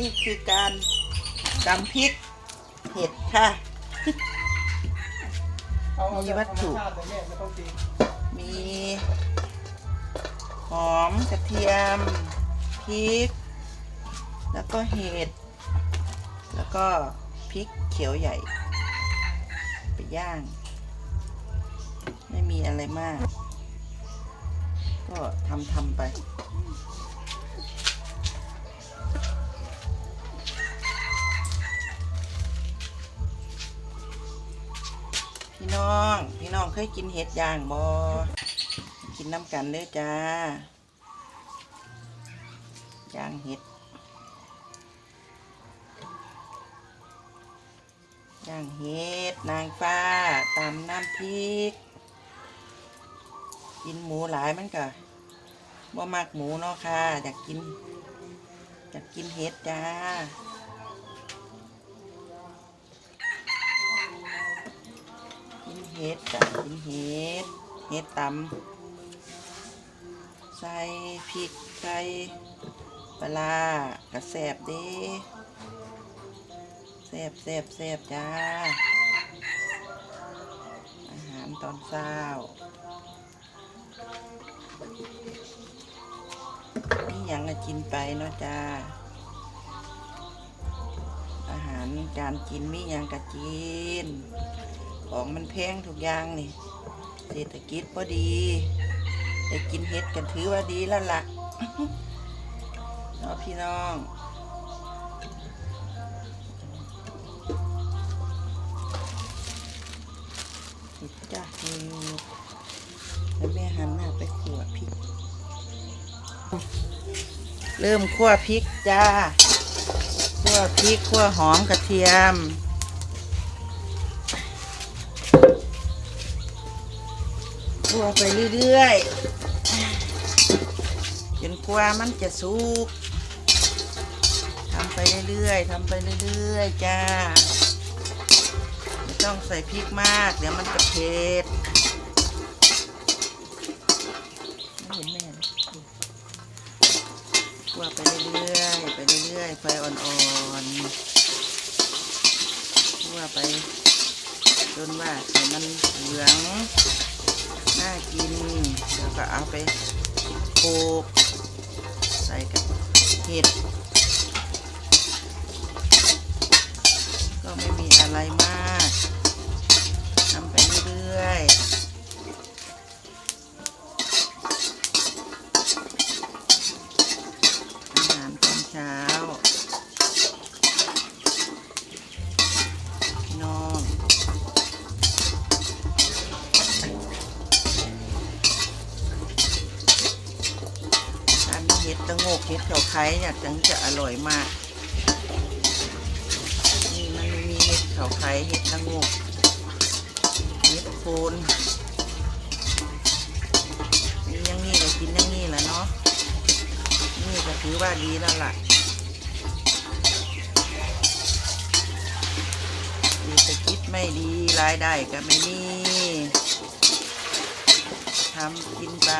นี่คือการตำพริกเห็ดค่ะเอาเอามีวัตถุธรรมชาติเลยแม่ไม่ต้องตีมีหอมกระเทียมพริก แล้วก็เห็ด แล้วก็พริกเขียวใหญ่ ไปย่าง ไม่มีอะไรมาก ก็ทำทำๆไป พี่น้อง พี่น้องเคยกินเห็ดย่างบอกินน้ำกันเด้อจ้าย่างเห็ดย่างเห็ดนางฟ้าตำน้ำพริก กินหมูหลายมันก็บ่มักหมูเนาะค่ะอยากกินอยากกินเห็ดจ้า เห็ดจ้ะกินเห็ดเห็ดตำใส่พริกใส่ปลากระแสบด้แสบแสบแสบจ้า อาหารตอนเช้านี่ยังก็กินไปเนาะจ้า อาหารการกินมียังก็กิน ของมันแพงทุกอย่างนี่ เศรษฐกิจพอดีได้กินเห็ดกันถือว่าดีแล้วล่ะเนาะพี่น้องเห็ดจ้าเห็ดแล้วแม่หันหน้าไปขั่วพริก เริ่มคั่วพริกจ้าคั่วพริกคั่วหอมกระเทียม คั่วไปเรื่อยๆจนกว่ามันจะสุกทำไปเรื่อยๆทำไปเรื่อยๆจ้าไม่ต้องใส่พริกมาก เดี๋ยวมันจะเผ็ดไม่เห็นแม่คั่วไปเรื่อยๆไปเรื่อยๆไฟอ่อนๆคั่วไปจนว่าให้มันเหลือง น่ากินแล้วก็เอาไปโขกใส่กับเห็ด ก็ไม่มีอะไรมากทำไปเรื่อยๆ อาหารตอนเช้าพี่น้อง ตะโงกเห็ดเขาไข่เนี่ยถึงจะอร่อยมาก นี่มันไม่มีเห็ดเขาไข่เห็ดตะโงกเห็ดโคนนี่ยังนี่ก็กินยังนี่แหละเนาะนี่ก็ถือว่าดีแล้วล่ะเศรษฐกิจไม่ดีรายได้ก็ไม่มีทำกินไป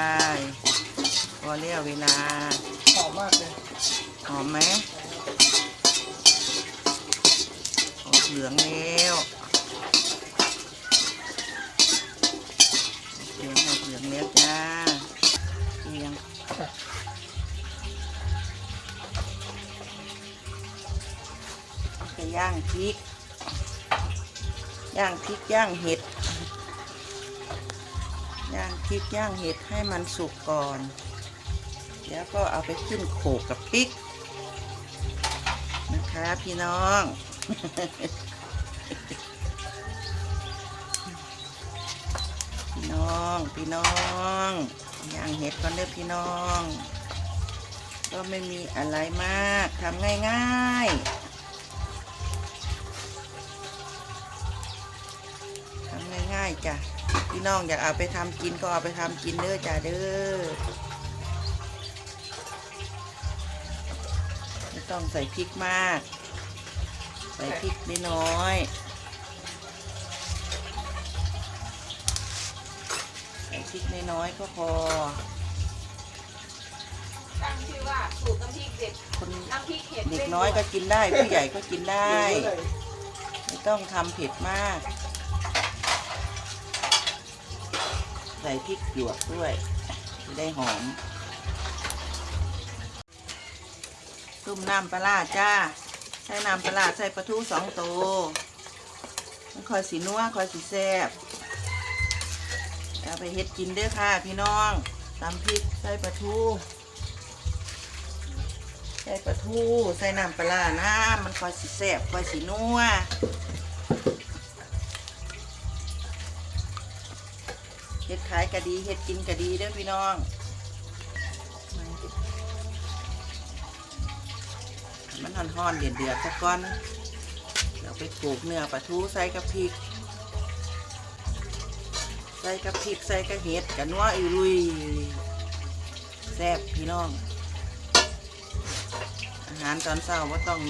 อเรียวเวลาหอมมากเลยหอมไหมออกเหลืองแล้วเหลืองออกเหลืองแล้วจ้าเรียงจะย่างพริก ย่างพริกย่างเห็ด ย่างพริกย่างเห็ดให้มันสุกก่อน แล้วก็เอาไปขึ้นโขกกับพริก นะคะพี่น้องพี่น้อง พี่น้องย่างเห็ดก่อนเด้อพี่น้อง ก็ไม่มีอะไรมากทำง่ายๆทำง่ายๆจ้ะพี่น้องอยากเอาไปทำกินก็เอาไปทำกินเด้อจ้ะเด้อ ต้องใส่พริกมาก ใส่พริกน้อยๆใส่พริกน้อยๆก็พอตั้งชื่อว่าสูตรน้ำพริกเด็ดคนน้ำพริกเห็ดเด็กน้อยก็กินได้ผู้ใหญ่ก็กินได้เยอะเลยไม่ต้องทำเผ็ดมาก ใส่พริกหยวกด้วยจะได้หอม ต้มน้ำปลาจ้า ใส่น้ำปลาใส่ปลาทูสองตัวมันคอยสีนัวคอยสีแซ่บเอาไปเฮ็ดกินเด้อค่ะ พี่น้องตำพริกใส่ปลาทู ใส่ปลาทูใส่น้ำปลาร้าน้ำมันคอยสีแซ่บคอยสีนัวเฮ็ดขายก็ดีเฮ็ดกินก็ดีเด้อพี่น้อง ห่อนๆเดือดเดือดๆสักก้อนเดี๋ยวไปปลูกเนื้อปลาทูใส่กับพริก ใส่กับพริกใส่กับเห็ดกับนัวอีรุยแซ่บพี่น้อง อาหารตอนเช้าว่าต้อง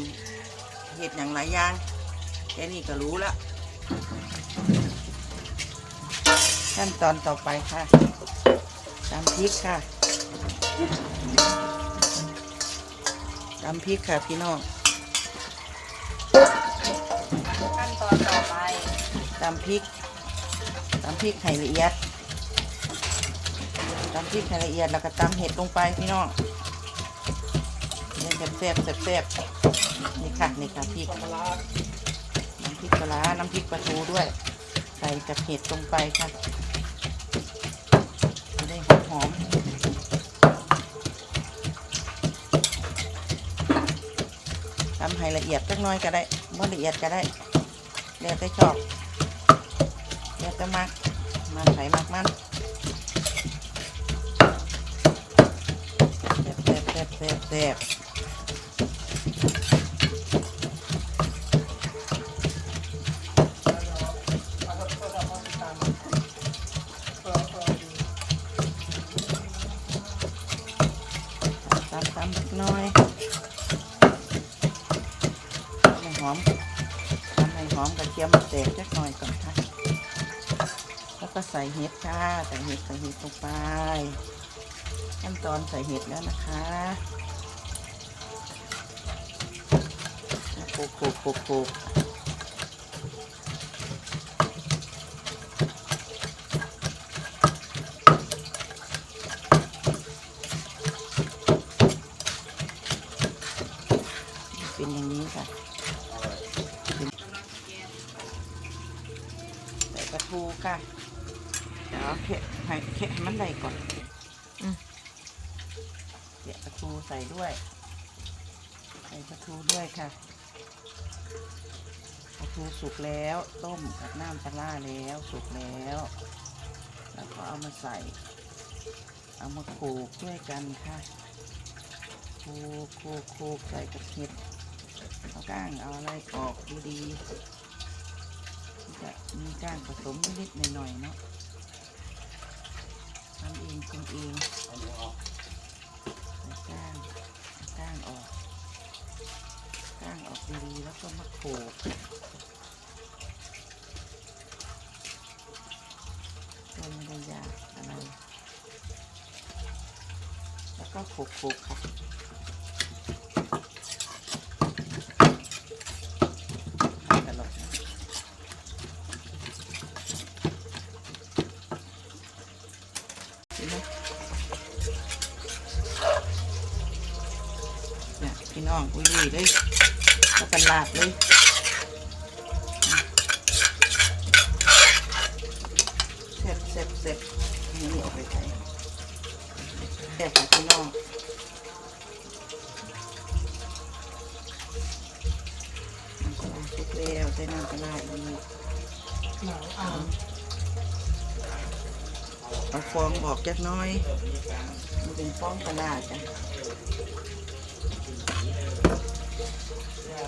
เห็ดอย่างหลายอย่างแค่นี้ก็รู้ละขั้นตอนต่อไปค่ะตำพริกค่ะ ตำพริกค่ะพี่น้องขั้นตอนต่อไปตำพริกตำพริกให้ละเอียดตำพริกให้ละเอียดแล้วก็ตำเห็ดลงไปพี่น้องเล่นแซ่บๆแซ่บๆนี่ค่ะนี่ค่ะพริกปลาร้าน้ำพริกปลาร้าน้ำพริกปลาทูด้วย ใส่กับเห็ดลงไปค่ะจะได้หอมหอมๆทำ ให้ละเอียดจักหน้อยก็ได้บ่ละเอียดก็ได้แล้วแต่ชอบแล้วแต่มักมาใส่มักมันแซ่บแซ่บแซ่บแซ่บ หอมกระเทียมแตกเล็กน้อยก่อนค่ะ แล้วก็ใส่เห็ดค่ะ ใส่เห็ดใส่เห็ดลงไป ขั้นตอนใส่เห็ดแล้วนะคะโขกโขกโขกโขกเป็นอย่างนี้ค่ะ ใส่ปลาทูค่ะ เดี๋ยวเอาเคะให้เคะให้มันได้ก่อนอืม เดี๋ยวปลาทูใส่ด้วย ใส่ปลาทูด้วยค่ะปลาทูสุกแล้วต้มกับน้ำปลาแล้วสุกแล้ว แล้วก็เอามาใส่ เอามาโขกด้วยกันค่ะโขลกโขกโขกใส่กับเห็ดเอาก้างเอาอะไรออกดูดีจะมีการผสมนิดๆหน่อยๆเนาะทำเองกินเอง ก้างก้างออกก้างออกดีๆแล้วก็มาโขลกก็ไม่ได้ยากอะไรแล้วก็โขลกๆค่ะ พี่น้องอุ้ยลุยเลยแล้วกันลาดเลยเสร็จเสร็จเสร็จนี่ออกไปใส่แซ่บค่ะพี่น้องทุกแล้วใส่น้ำปลาร้าอีกหนาวอ่างเอาฟองออกจักน้อย มันเป็นฟองปลาร้าจ้ะ แซ่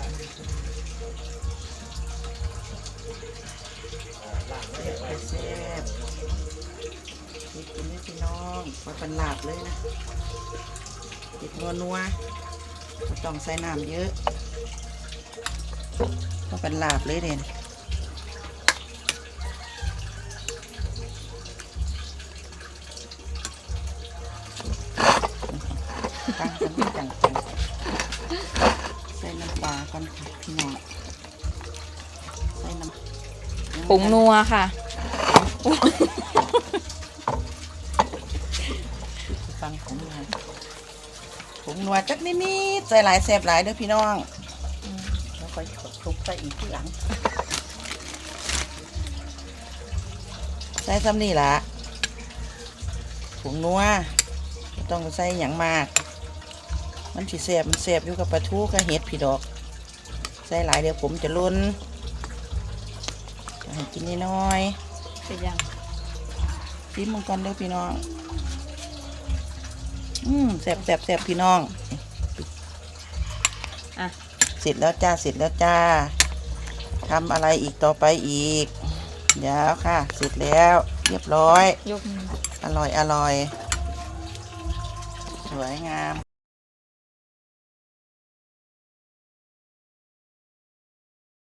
บไปแซ่บนี่กินได้พี่น้องมาเป็นหลาบเลยนะติดนัวนัวๆไม่ต้องใส่น้ำเยอะมาเป็นหลาบเลยเด่นตั้งกันจังจัง ส่น้ำปลาก่อนค่ะพี่น้องใส่น้ำผงนัวค่ะฟังผงนัวผงนัวจักนิดๆใส่หลายแซ่บหลายเด้อพี่น้องแล้วค่อยคลุกใส่อีกที่หลัง ใส่ซ้ำนี่ละผงนัวไม่ต้องใส่หยังมาก มันสิแซ่บมันแซ่บอยู่กับปลาทูกับเห็ดพี่ดอก ใส่หลายเดี๋ยวผมจะล้นจะให้กินน้อยๆเป็นยังชิมมังกรเด้อพี่น้อง อืมแสบแสบแสบพี่น้องอะเสร็จแล้วจ้าเสร็จแล้วจ้าทำอะไรอีกต่อไปอีกเดี๋ยวค่ะ เสร็จแล้วเรียบร้อย ยกมือ อร่อยอร่อย สวยงาม